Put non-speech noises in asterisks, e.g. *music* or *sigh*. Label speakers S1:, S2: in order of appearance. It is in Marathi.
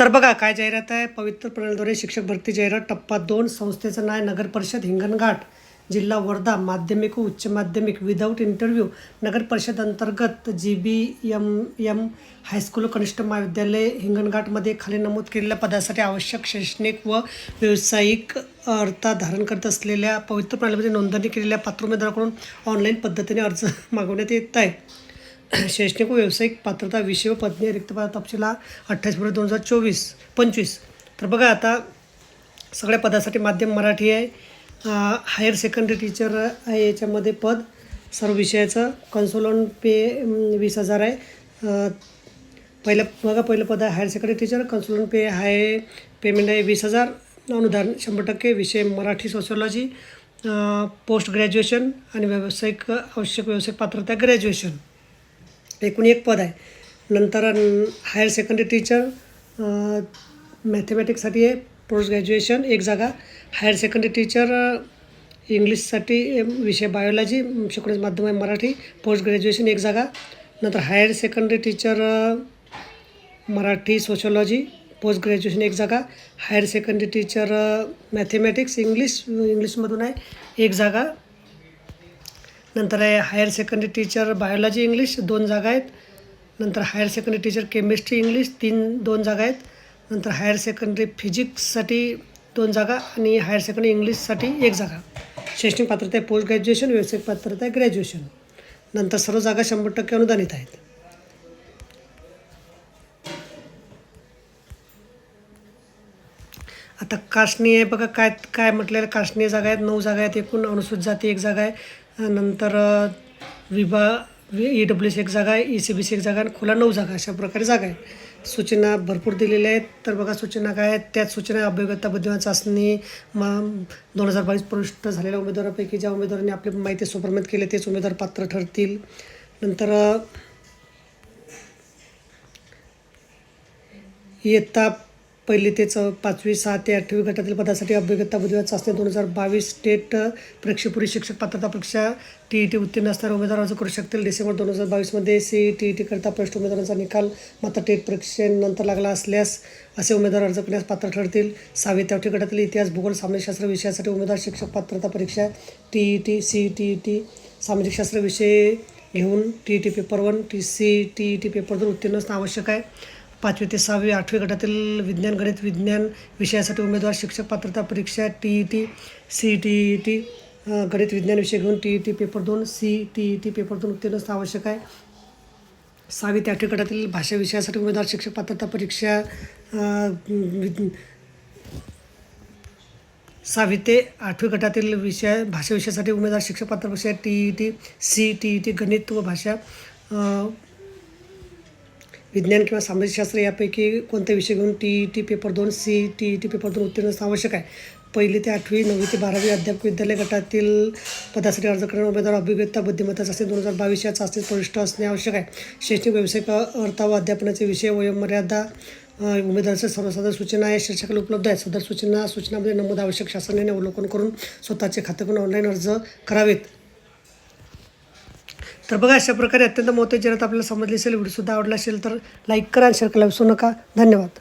S1: तर बघा काय जाहिरात आहे? पवित्र प्रणालीद्वारे शिक्षक भरती जाहिरात टप्पा दोन संस्थेचं नाव नगर परिषद हिंगणघाट जिल्हा वर्धा माध्यमिक व उच्च माध्यमिक विदाऊट इंटरव्ह्यू नगर परिषद अंतर्गत G B M M high school कनिष्ठ महाविद्यालय हिंगणघाटमध्ये खाली नमूद केलेल्या पदासाठी आवश्यक शैक्षणिक व व्यावसायिक अर्था धारण करत असलेल्या पवित्र प्रणालीमध्ये नोंदणी केलेल्या पात्र उमेदवाराकडून ऑनलाईन पद्धतीने अर्ज *laughs* मागवण्यात येत आहे. शैक्षणिक व व्यावसायिक पात्रता विषय व पदवी रिक्त पद तपशील हा अठ्ठावीस फेब्रुवारी दोन हजार चोवीस पंचवीस. तर बघा आता सगळ्या पदासाठी माध्यम मराठी आहे. हायर सेकंडरी टीचर आहे याच्यामध्ये पद. सर्व विषयाचं कन्सोलन पे वीस हजार आहे. पहिलं बघा पहिलं पद आहे हायर सेकंडरी टीचर कन्सोलन पे आहे पेमेंट आहे वीस हजार. अनुदान शंभर टक्के विषय मराठी सोशिओलॉजी पोस्ट ग्रॅज्युएशन आणि व्यावसायिक आवश्यक व्यावसायिक पात्रता ग्रॅज्युएशन एकूण एक पद आहे. नंतर हायर सेकंडरी टीचर मॅथमॅटिक्ससाठी आहे पोस्ट ग्रॅज्युएशन एक जागा. हायर सेकंडरी टीचर इंग्लिशसाठी विषय बायोलॉजी अं, शिकवण्याचं माध्यम आहे मराठी. पोस्ट ग्रॅज्युएशन एक जागा. नंतर higher secondary teacher Marathi sociology post graduation एक जागा. Higher secondary teacher mathematics English इंग्लिशमधून आहे. एक जागा. नंतर आहे higher secondary teacher biology English दोन जागा आहेत. नंतर higher secondary teacher chemistry English तीन दोन जागा आहेत. नंतर हायर सेकंडरी फिजिक्ससाठी दोन जागा आणि हायर सेकंडरी इंग्लिशसाठी एक जागा. शैक्षणिक पात्रता आहे पोस्ट ग्रॅज्युएशन व्यावसायिक पात्रता आहे ग्रॅज्युएशन. नंतर सर्व जागा शंभर टक्के अनुदानित आहेत. आता काष्णी आहे बघा काय काय म्हटलेलं? काष्णी जागा आहेत नऊ जागा आहेत एकूण अनुसूचित जाती एक जागा आहे. नंतर विभा ई डब्ल्यू सी एक जागा आहे ई सी बी सी एक जागा आणि खुला नऊ जागा अशा प्रकारे जागा आहे. सूचना भरपूर दिलेल्या आहेत. तर बघा सूचना काय आहेत? त्याच सूचना अभियोग्यता बुद्धिमान चाचणी मा दोन हजार बावीस प्रविष्ट झालेल्या उमेदवारापैकी ज्या उमेदवारांनी आपली माहिती सुप्रमित केली तेच उमेदवार पात्र ठरतील. नंतर इयत्ता पहिली ते पाचवी सहा ते आठवी गटातील पदासाठी अभियोग्यता बुद्धिवाद चाचणी दोन हजार बावीस स्टेट परीक्षेपूर्वी शिक्षक पात्रता परीक्षा टी ई टी उत्तीर्ण असणारे उमेदवार अर्ज करू शकतील. डिसेंबर दोन हजार बावीसमध्ये सी टी ई टी करता प्रश्न उमेदवारांचा निकाल मात्र टेट परीक्षेनंतर लागला असल्यास असे उमेदवार अर्ज करण्यास पात्र ठरतील. सहावी ते आठवी गटातील इतिहास भूगोल सामाजिकशास्त्र विषयासाठी उमेदवार शिक्षक पात्रता परीक्षा T E T C T E T सामाजिकशास्त्र विषय घेऊन T E T paper one C T E T T paper दोन उत्तीर्ण असणं आवश्यक आहे. पाचवी ते सहावी आठवी गटातील विज्ञान गणित विज्ञान विषयासाठी उमेदवार शिक्षक पात्रता परीक्षा T E T C T E T गणित विज्ञान विषय घेऊन टी ई टी पेपर दोन C T E T paper दोन उत्तीर्ण असणं आवश्यक आहे. सहावी ते आठवी गटातील भाषा विषयासाठी उमेदवार शिक्षक पात्रता परीक्षा सहावी ते आठवी गटातील विषय भाषा विषयासाठी उमेदवार शिक्षक पात्र परीक्षा T E T C T E T गणित व भाषा विज्ञान किंवा सामाजिकशास्त्र यापैकी कोणते विषय घेऊन टी ई टी पेपर दोन C T E T paper दोन उत्तीर्ण असणं आवश्यक आहे? पहिली ते आठवी नववी ते बारावी अध्यापक विद्यालय गटातील पदासाठी अर्ज करणारे उमेदवार अभियोग्यता बुद्धिमत्ता चाचणी दोन हजार बावीस या चाचणीत प्रविष्ट असणे आवश्यक आहे. शैक्षणिक व्यावसायिक अर्था व अध्यापनाचे विषय वयोमर्यादा उमेदवाराच्या सर्वसाधारण सूचना या शीर्षकाला उपलब्ध आहेत. सदर सूचना सूचनामध्ये नमूद आवश्यक शासनाने अवलोकन करून स्वतःचे खाते करून ऑनलाईन अर्ज करावेत. तर बघा अशा प्रकारे अत्यंत महत्त्वाची जाहिरात आपल्याला समजली असेल. व्हिडिओसुद्धा आवडला असेल तर लाईक करा आणि शेअर करायला विसरू नका. धन्यवाद.